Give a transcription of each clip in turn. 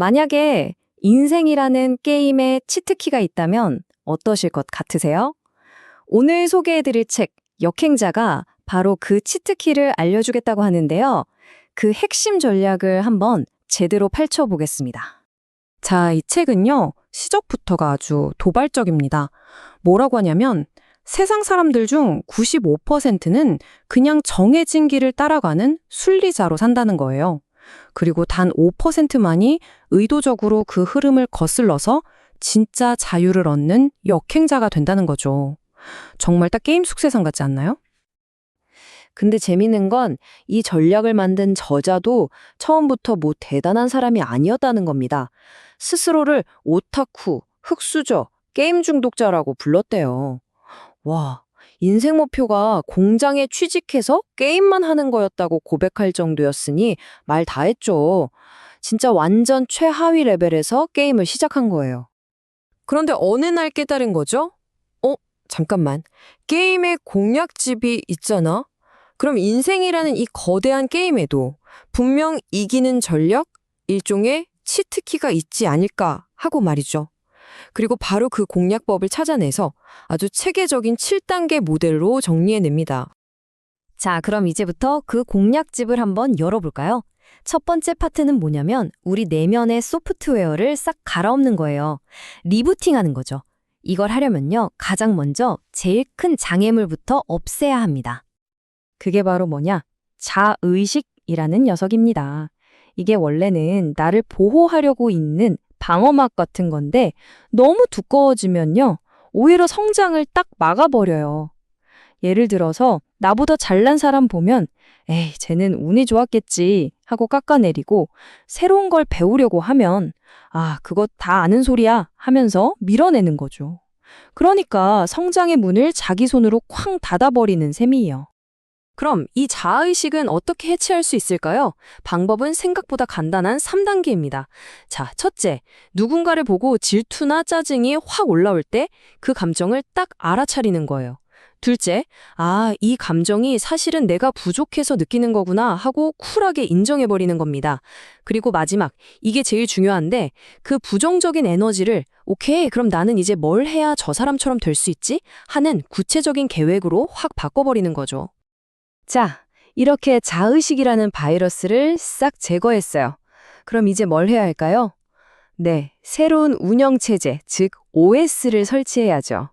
만약에 인생이라는 게임에 치트키가 있다면 어떠실 것 같으세요? 오늘 소개해드릴 책 역행자가 바로 그 치트키를 알려주겠다고 하는데요. 그 핵심 전략을 한번 제대로 펼쳐보겠습니다. 자, 이 책은요, 시작부터가 아주 도발적입니다. 뭐라고 하냐면, 세상 사람들 중 95%는 그냥 정해진 길을 따라가는 순리자로 산다는 거예요. 그리고 단 5%만이 의도적으로 그 흐름을 거슬러서 진짜 자유를 얻는 역행자가 된다는 거죠. 정말 딱 게임 숙세상 같지 않나요? 근데 재밌는 건 이 전략을 만든 저자도 처음부터 뭐 대단한 사람이 아니었다는 겁니다. 스스로를 오타쿠, 흑수저, 게임 중독자라고 불렀대요. 와, 인생 목표가 공장에 취직해서 게임만 하는 거였다고 고백할 정도였으니 말 다 했죠. 진짜 완전 최하위 레벨에서 게임을 시작한 거예요. 그런데 어느 날 깨달은 거죠? 어, 잠깐만. 게임에 공략집이 있잖아? 그럼 인생이라는 이 거대한 게임에도 분명 이기는 전력, 일종의 치트키가 있지 않을까 하고 말이죠. 그리고 바로 그 공략법을 찾아내서 아주 체계적인 7단계 모델로 정리해냅니다. 자, 그럼 이제부터 그 공략집을 한번 열어볼까요? 첫 번째 파트는 뭐냐면 우리 내면의 소프트웨어를 싹 갈아엎는 거예요. 리부팅 하는 거죠. 이걸 하려면요, 가장 먼저 제일 큰 장애물부터 없애야 합니다. 그게 바로 뭐냐? 자의식이라는 녀석입니다. 이게 원래는 나를 보호하려고 있는 방어막 같은 건데 너무 두꺼워지면요, 오히려 성장을 딱 막아버려요. 예를 들어서 나보다 잘난 사람 보면 에이, 쟤는 운이 좋았겠지 하고 깎아내리고 새로운 걸 배우려고 하면 아, 그거 다 아는 소리야 하면서 밀어내는 거죠. 그러니까 성장의 문을 자기 손으로 쾅 닫아버리는 셈이에요. 그럼 이 자아의식은 어떻게 해체할 수 있을까요? 방법은 생각보다 간단한 3단계입니다. 자, 첫째, 누군가를 보고 질투나 짜증이 확 올라올 때 그 감정을 딱 알아차리는 거예요. 둘째, 아, 이 감정이 사실은 내가 부족해서 느끼는 거구나 하고 쿨하게 인정해버리는 겁니다. 그리고 마지막, 이게 제일 중요한데 그 부정적인 에너지를 오케이, 그럼 나는 이제 뭘 해야 저 사람처럼 될 수 있지? 하는 구체적인 계획으로 확 바꿔버리는 거죠. 자, 이렇게 자의식이라는 바이러스를 싹 제거했어요. 그럼 이제 뭘 해야 할까요? 네, 새로운 운영체제, 즉 OS를 설치해야죠.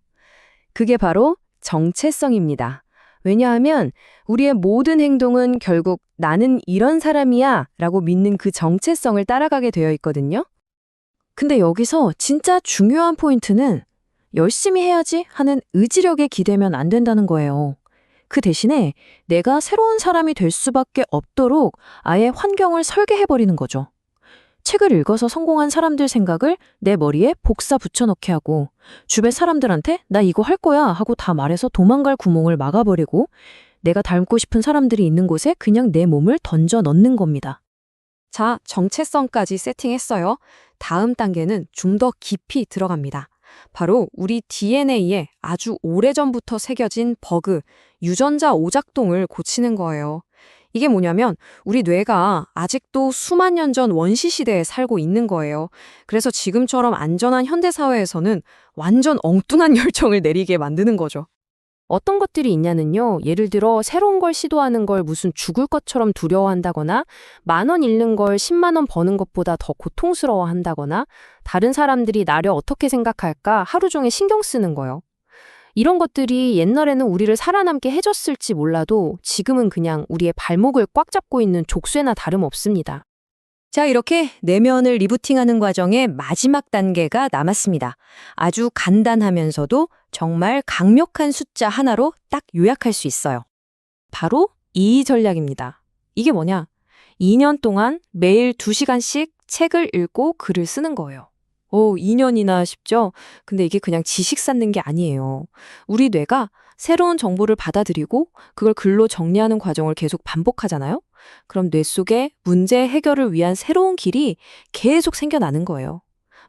그게 바로 정체성입니다. 왜냐하면 우리의 모든 행동은 결국 나는 이런 사람이야 라고 믿는 그 정체성을 따라가게 되어 있거든요. 근데 여기서 진짜 중요한 포인트는 열심히 해야지 하는 의지력에 기대면 안 된다는 거예요. 그 대신에 내가 새로운 사람이 될 수밖에 없도록 아예 환경을 설계해버리는 거죠. 책을 읽어서 성공한 사람들 생각을 내 머리에 복사 붙여넣게 하고 주변 사람들한테 나 이거 할 거야 하고 다 말해서 도망갈 구멍을 막아버리고 내가 닮고 싶은 사람들이 있는 곳에 그냥 내 몸을 던져 넣는 겁니다. 자, 정체성까지 세팅했어요. 다음 단계는 좀 더 깊이 들어갑니다. 바로 우리 DNA에 아주 오래전부터 새겨진 버그, 유전자 오작동을 고치는 거예요. 이게 뭐냐면 우리 뇌가 아직도 수만 년 전 원시 시대에 살고 있는 거예요. 그래서 지금처럼 안전한 현대 사회에서는 완전 엉뚱한 열정을 내리게 만드는 거죠. 어떤 것들이 있냐는요. 예를 들어 새로운 걸 시도하는 걸 무슨 죽을 것처럼 두려워한다거나 만 원 잃는 걸 10만 원 버는 것보다 더 고통스러워한다거나 다른 사람들이 나를 어떻게 생각할까 하루 종일 신경 쓰는 거요. 이런 것들이 옛날에는 우리를 살아남게 해줬을지 몰라도 지금은 그냥 우리의 발목을 꽉 잡고 있는 족쇄나 다름없습니다. 자, 이렇게 내면을 리부팅하는 과정의 마지막 단계가 남았습니다. 아주 간단하면서도 정말 강력한 숫자 하나로 딱 요약할 수 있어요. 바로 이 전략입니다. 이게 뭐냐? 2년 동안 매일 2시간씩 책을 읽고 글을 쓰는 거예요. 오, 2년이나 싶죠? 근데 이게 그냥 지식 쌓는 게 아니에요. 우리 뇌가 새로운 정보를 받아들이고 그걸 글로 정리하는 과정을 계속 반복하잖아요? 그럼 뇌 속에 문제 해결을 위한 새로운 길이 계속 생겨나는 거예요.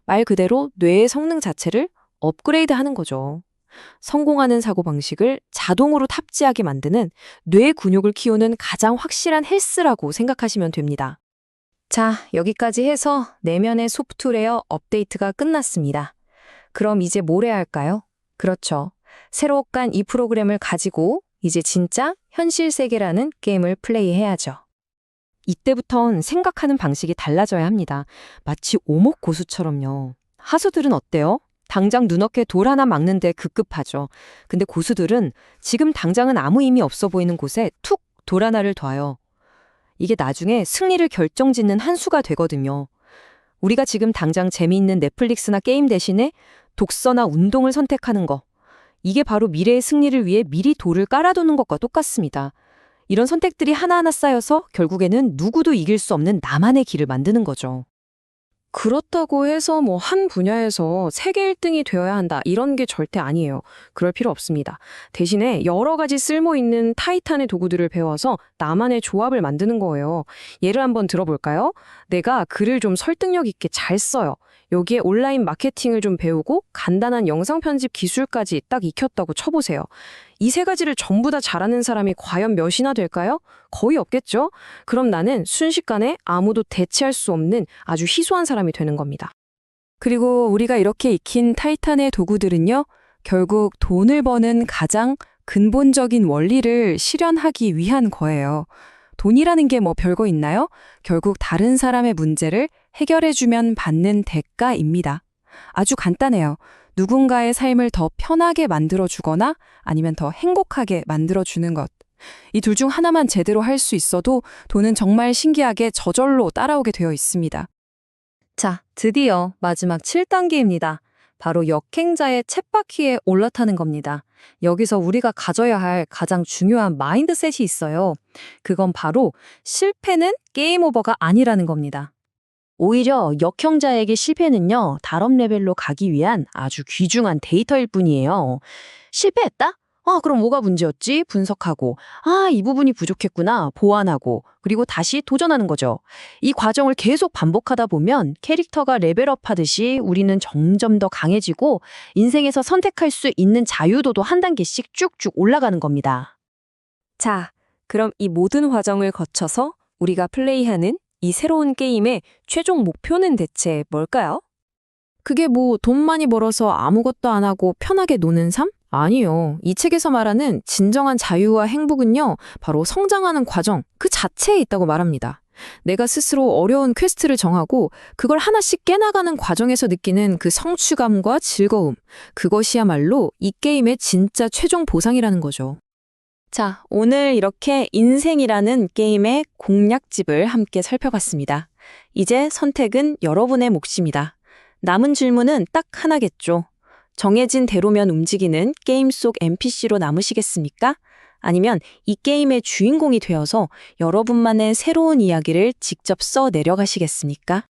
말 그대로 뇌의 성능 자체를 업그레이드 하는 거죠. 성공하는 사고방식을 자동으로 탑재하게 만드는 뇌 근육을 키우는 가장 확실한 헬스라고 생각하시면 됩니다. 자, 여기까지 해서 내면의 소프트웨어 업데이트가 끝났습니다. 그럼 이제 뭘 해야 할까요? 그렇죠. 새로 간이 프로그램을 가지고 이제 진짜 현실 세계라는 게임을 플레이해야죠. 이때부턴 생각하는 방식이 달라져야 합니다. 마치 오목 고수처럼요. 하수들은 어때요? 당장 눈앞에 돌 하나 막는데 급급하죠. 근데 고수들은 지금 당장은 아무 의미 없어 보이는 곳에 툭 돌 하나를 둬요. 이게 나중에 승리를 결정짓는 한 수가 되거든요. 우리가 지금 당장 재미있는 넷플릭스나 게임 대신에 독서나 운동을 선택하는 거. 이게 바로 미래의 승리를 위해 미리 돌을 깔아두는 것과 똑같습니다. 이런 선택들이 하나하나 쌓여서 결국에는 누구도 이길 수 없는 나만의 길을 만드는 거죠. 그렇다고 해서 뭐 한 분야에서 세계 1등이 되어야 한다 이런 게 절대 아니에요. 그럴 필요 없습니다. 대신에 여러 가지 쓸모 있는 타이탄의 도구들을 배워서 나만의 조합을 만드는 거예요. 예를 한번 들어볼까요? 내가 글을 좀 설득력 있게 잘 써요. 여기에 온라인 마케팅을 좀 배우고 간단한 영상 편집 기술까지 딱 익혔다고 쳐보세요. 이 세 가지를 전부 다 잘하는 사람이 과연 몇이나 될까요? 거의 없겠죠? 그럼 나는 순식간에 아무도 대체할 수 없는 아주 희소한 사람이 되는 겁니다. 그리고 우리가 이렇게 익힌 타이탄의 도구들은요, 결국 돈을 버는 가장 근본적인 원리를 실현하기 위한 거예요. 돈이라는 게 뭐 별거 있나요? 결국 다른 사람의 문제를 해결해주면 받는 대가입니다. 아주 간단해요. 누군가의 삶을 더 편하게 만들어주거나 아니면 더 행복하게 만들어주는 것. 이 둘 중 하나만 제대로 할 수 있어도 돈은 정말 신기하게 저절로 따라오게 되어 있습니다. 자, 드디어 마지막 7단계입니다. 바로 역행자의 챗바퀴에 올라타는 겁니다. 여기서 우리가 가져야 할 가장 중요한 마인드셋이 있어요. 그건 바로 실패는 게임 오버가 아니라는 겁니다. 오히려 역형자에게 실패는요, 다음 레벨로 가기 위한 아주 귀중한 데이터일 뿐이에요. 실패했다? 아, 그럼 뭐가 문제였지? 분석하고, 아, 이 부분이 부족했구나. 보완하고, 그리고 다시 도전하는 거죠. 이 과정을 계속 반복하다 보면 캐릭터가 레벨업 하듯이 우리는 점점 더 강해지고 인생에서 선택할 수 있는 자유도도 한 단계씩 쭉쭉 올라가는 겁니다. 자, 그럼 이 모든 과정을 거쳐서 우리가 플레이하는 이 새로운 게임의 최종 목표는 대체 뭘까요? 그게 뭐 돈 많이 벌어서 아무것도 안 하고 편하게 노는 삶? 아니요. 이 책에서 말하는 진정한 자유와 행복은요, 바로 성장하는 과정 그 자체에 있다고 말합니다. 내가 스스로 어려운 퀘스트를 정하고 그걸 하나씩 깨나가는 과정에서 느끼는 그 성취감과 즐거움. 그것이야말로 이 게임의 진짜 최종 보상이라는 거죠. 자, 오늘 이렇게 인생이라는 게임의 공략집을 함께 살펴봤습니다. 이제 선택은 여러분의 몫입니다. 남은 질문은 딱 하나겠죠. 정해진 대로면 움직이는 게임 속 NPC로 남으시겠습니까? 아니면 이 게임의 주인공이 되어서 여러분만의 새로운 이야기를 직접 써 내려가시겠습니까?